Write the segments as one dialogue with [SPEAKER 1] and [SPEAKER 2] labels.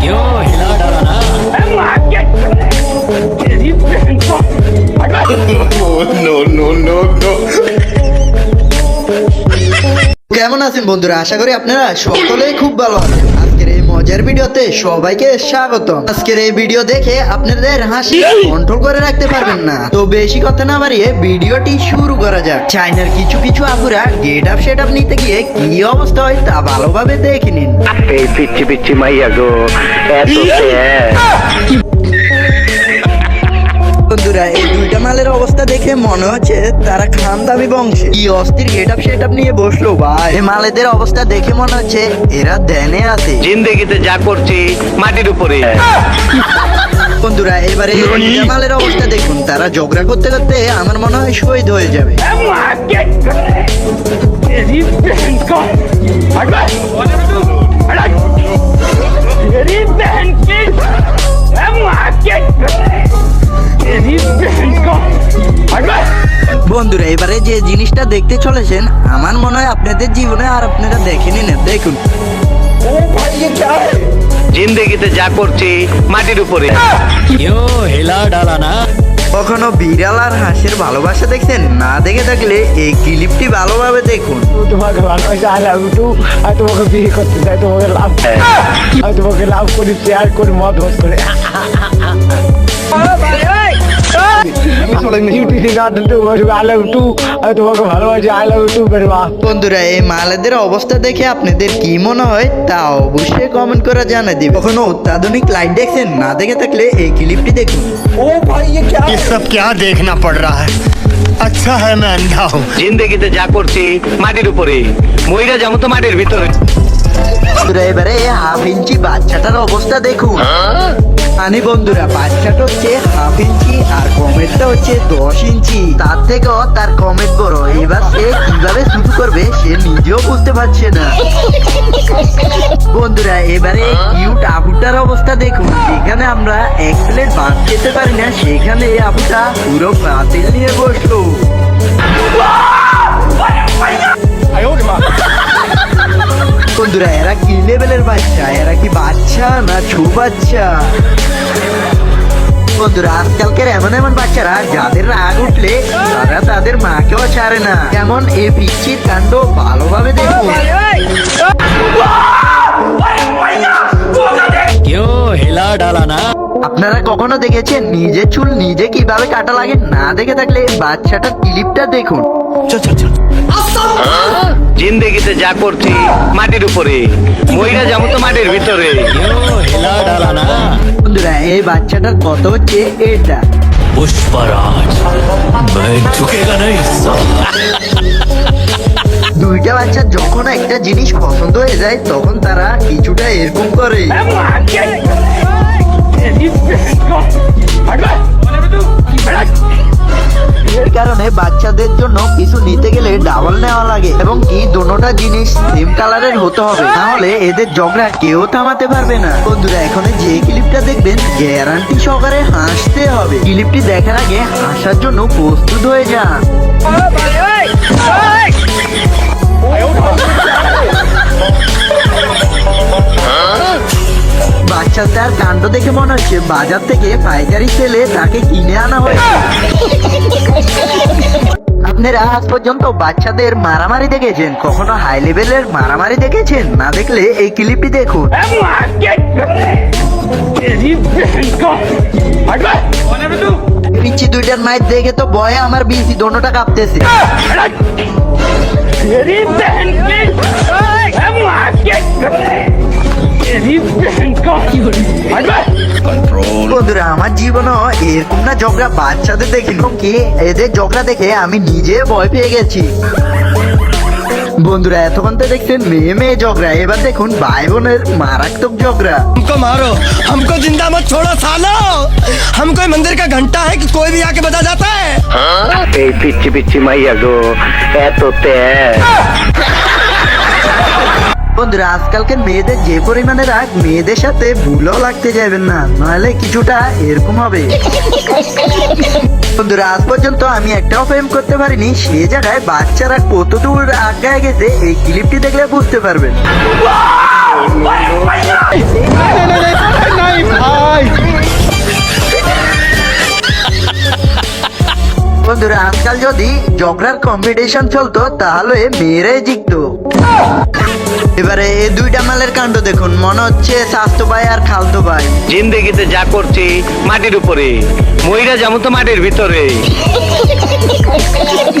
[SPEAKER 1] क्यों हिला डाला ना
[SPEAKER 2] কেমন আছেন বন্ধুরা আশা করি আপনারা সকলেই খুব ভালো আছেন আজকের এই মজার ভিডিওতে সবাইকে স্বাগত আজকের এই ভিডিও দেখে আপনাদের হাসি কন্ট্রোল করে রাখতে পারবেন না। তো বেশি কথা না বাড়িয়ে ভিডিওটি শুরু করা যাক। চাইনার কিছু কিছু আপুরা গেট আপ সেট আপ নিতে গিয়ে কি অবস্থা হয় তা ভালোভাবে দেখে নিন।
[SPEAKER 3] এই পিচ্ছি পিচ্ছি মাইয়া গো এত
[SPEAKER 2] বন্ধুরা এই মালের অবস্থা দেখে মনে হচ্ছে তারা খান দামি বংশে। কি অস্থির গেট আপ সেট আপ নিয়ে বসল ভাই। এই মালেদের অবস্থা দেখে মনে হচ্ছে এরা ধ্যানে আছে।
[SPEAKER 3] জিন্দেগিতে যা করছি মাটির উপরে।
[SPEAKER 2] বন্ধুরা এবারে এই মালের অবস্থা দেখুন। তারা ঝগড়া করতে করতে আমার মনে হয় শহীদ হয়ে যাবে। ভিডিওটা দেখতে চলেছেন আমার মনে হয় আপনাদের জীবনে আর আপনারা দেখেনি না। দেখুন।
[SPEAKER 3] জিন্দগিতে যা করছি মাটির উপরে।
[SPEAKER 1] হেলা ডালা না।
[SPEAKER 2] কখনো বিড়াল আর হাঁসের ভালোবাসা দেখছেন? না দেখে থাকলে এই ক্লিপটি ভালোভাবে দেখুন।
[SPEAKER 4] তোমাকে ভালোবাসা আর আমি তো আর তোমাকে বিয়ে করতে চাই তোমাকে লাভ হ্যাঁ। আর তোমাকে লাভ করি শেয়ার করি মত করে। আই লাভ টু আমি তোমাকে ভালোবাসি আই লাভ টু মেরে মা
[SPEAKER 2] বন্ধুরা এই মালেদের অবস্থা দেখে আপনাদের কি মনে হয় তা অবশ্যই কমেন্ট করে জানিয়ে দিবে কখনো অত্যাধুনিক লাইট দেখছেন না দেখে থাকলে এই ক্লিপটি দেখুন
[SPEAKER 5] ये सब क्या देखना पड़ रहा है अच्छा है मैं अंधा हूँ
[SPEAKER 3] জিন্দেগিতে যা করছি মাটির উপরে মহিলা যেমন তো মাটির ভিতরে
[SPEAKER 2] বন্ধুরা এবারে হাফ ইঞ্চি বাচ্চাটার অবস্থা দেখুন মানে বন্ধুরা, বাচ্চাটা হচ্ছে হাফ ইঞ্চি আর কমেটটা হচ্ছে দশ ইঞ্চি তার থেকেও তার কমেট বড়। এবার সে কীভাবে শুরু করবে, সে নিজেও বুঝতে পারছে না। বন্ধুরা, এবারে কিউট আপুটার অবস্থা দেখুন। যেখানে আমরা এক প্লেট ভাত খেতে পারি না, সেখানে আপুটা পুরো বাতিল নিয়ে বসল। বন্ধুরা এরা কি লেভেলের বাচ্চা? এরা কি বাচ্চা না ছু বাচ্চা? বন্ধুরা আজকালকার এমন এমন বাচ্চারা যাদের রাগ উঠলে তারা তাদের মাকেও ছাড়ে না। এমন এ পিচ্ছির কাণ্ড ভালোভাবে দেখুন
[SPEAKER 1] হেলা ডালা না।
[SPEAKER 2] আপনারা কখনো দেখেছেন নিজে চুল নিজে কীভাবে কাটা লাগে? না দেখে থাকলে বাচ্চাটার ক্লিপটা দেখুন। আচ্ছা, আচ্ছা, আচ্ছা।
[SPEAKER 3] জিন্দেগিতে যা করছি মাটির উপরে। মহিলা যেমন তো মাটির ভিতরে।
[SPEAKER 2] বন্ধুরা এই বাচ্চাটার কত হচ্ছে এটা?
[SPEAKER 1] পুষ্পরাজ
[SPEAKER 2] দুইটা বাচ্চা যখন একটা জিনিস পছন্দ হয়ে যায় তখন তারা কিছুটা এরকম করে। এর বাচ্চাদের জন্য কিছু নিতে গেলে ডাবল নেওয়া লাগে। এবং কি দোনোটা জিনিস সেম কালারের হতে হবে। তাহলে এদের ঝগড়া কেউ থামাতে পারবে না। বন্ধুরা এখন যে ক্লিপটা দেখবেন গ্যারান্টি সহকারে হাসতে হবে। ক্লিপটি দেখার আগে হাসার জন্য প্রস্তুত হয়ে যান। বাচ্চাটার কাণ্ড দেখে মনে হচ্ছে বাজার থেকে পাইকারি সেলে তাকে কিনে আনা হয়েছে। আপনারা আজ পর্যন্ত বাচ্চাদের মারামারি দেখেছেন? কখনো হাই লেভেলের মারামারি দেখেছেন? না দেখলে এই ক্লিপটি দেখুন। পিচ্ছি দুইটার মায়ের দেখে তো ভয়ে আমার বিসি দোনোটা কাঁপতেছে। বন্ধুরা আমার জীবনও এরকম না ঝগড়া বাচ্চাদের দেখি কি এদের ঝগড়া দেখে আমি নিজে ভয় পেয়ে গেছি বন্ধুরা এতক্ষণ তো দেখছেন মেয়ে মেয়ে ঝগড়া এবার দেখুন ভাই বোনের মারাত্মক ঝগড়া
[SPEAKER 5] हमको मारो हमको जिंदा मत छोड़ो सालो हम कोई मंदिर का घंटा है कि कोई भी आके बजा जाता है
[SPEAKER 3] এই পিচ্ছি পিচ্ছি মাইয়া গো এত তেজ
[SPEAKER 2] বন্ধুরা আজকালকে মেয়েদের যে পরিমাণে রাগ, মেয়েদের সাথে ভুলও লাগতে যাবেন না, নাহলে কিছুটা এরকম হবে। বন্ধুরা, আজ পর্যন্ত আমি একটাও প্রেম করতে পারিনি, সে জায়গায় বাচ্চারা কত দূর আগায় গেছে, এই ক্লিপটি দেখলে বুঝতে পারবেন। বন্ধুরা আজকাল যদি ঝগড়ার কম্পিটিশন চলতো তাহলে মেয়েরাই জিততো। এবারে এই দুইটা মালের কাণ্ড দেখুন। মনে হচ্ছে স্বাস্থ্য ভাই আর খালতো ভাই।
[SPEAKER 3] জিন্দেগিতে যা করছি মাটির উপরে। মহিলা যেমন তো মাটির ভিতরে।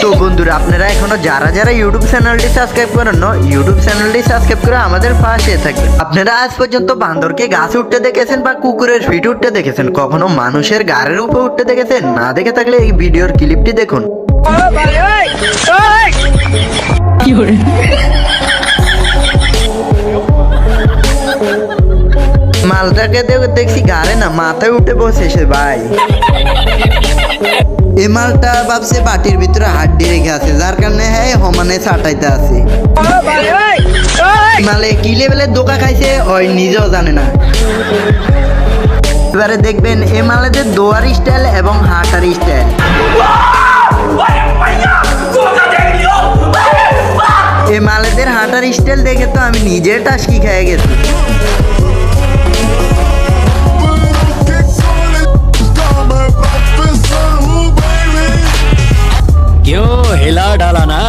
[SPEAKER 2] তো বন্ধুরা, আপনারা এখনও যারা যারা ইউটিউব চ্যানেলটি সাবস্ক্রাইব করেন না ইউটিউব চ্যানেলটি সাবস্ক্রাইব করে আমাদের পাশে থাকবেন। আপনারা আজ পর্যন্ত বান্দরকে গাছ উঠতে দেখেছেন বা কুকুরের ফিট উঠতে দেখেছেন? কখনো মানুষের গাড়ির উপর উঠতে দেখেছেন? না দেখে থাকলে এই ভিডিওর ক্লিপটি দেখুন। মালটাকে দেখছি গাড়ে না, মাথায় উঠে বসেছে ভাই। এই মালটা ভাবছে বাটির ভিতরে হাড্ডি রেখে আছে, যার কারণে হ্যাঁ হমানে ছাটাইতে আছে। মালে কি লেভেলের দোকা খাইছে, ওই নিজেও জানে না। এবারে দেখবেন, এ মালেদের দোয়ার স্টাইল এবং হাঁটার স্টাইল এ মালেদের হাঁটার স্টাইল দেখে তো আমি নিজে টাসকি খেয়ে গেছি।
[SPEAKER 1] আমিও হেলা ডালা না।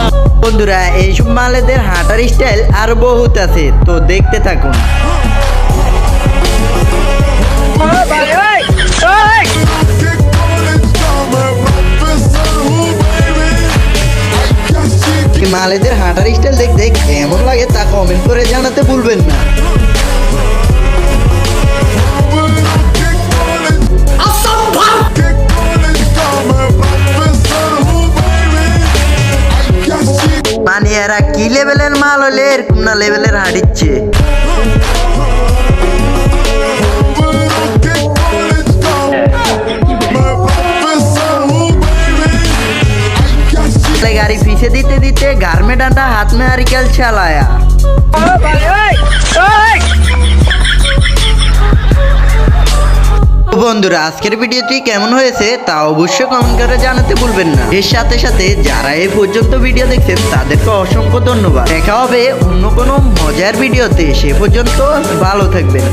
[SPEAKER 2] বন্ধুরা এইসব মালেদের হাঁটার স্টাইল আর বহুত আছে, তো দেখতে থাকুন। মালেদের হাঁটার স্টাইল দেখতে কেমন লাগে তা কমেন্ট করে জানাতে ভুলবেন না। এরা কি লেভেলের মাল হলে এরকম না লেভেলের হাঁড়িচ্ছে? গাড়ি পিছে দিতে দিতে গার্মেন্ট আন্ডা হাত মেয়ারিকেল চালায়া বন্ধুরা, আজকের ভিডিওটি কেমন হয়েছে তা অবশ্যই কমেন্ট করে জানাতে ভুলবেন না। এর সাথে সাথে যারা এই পর্যন্ত ভিডিও দেখছেন, তাদেরকে অসংখ্য ধন্যবাদ। দেখা হবে অন্য কোনো মজার ভিডিওতে। সে পর্যন্ত ভালো থাকবেন।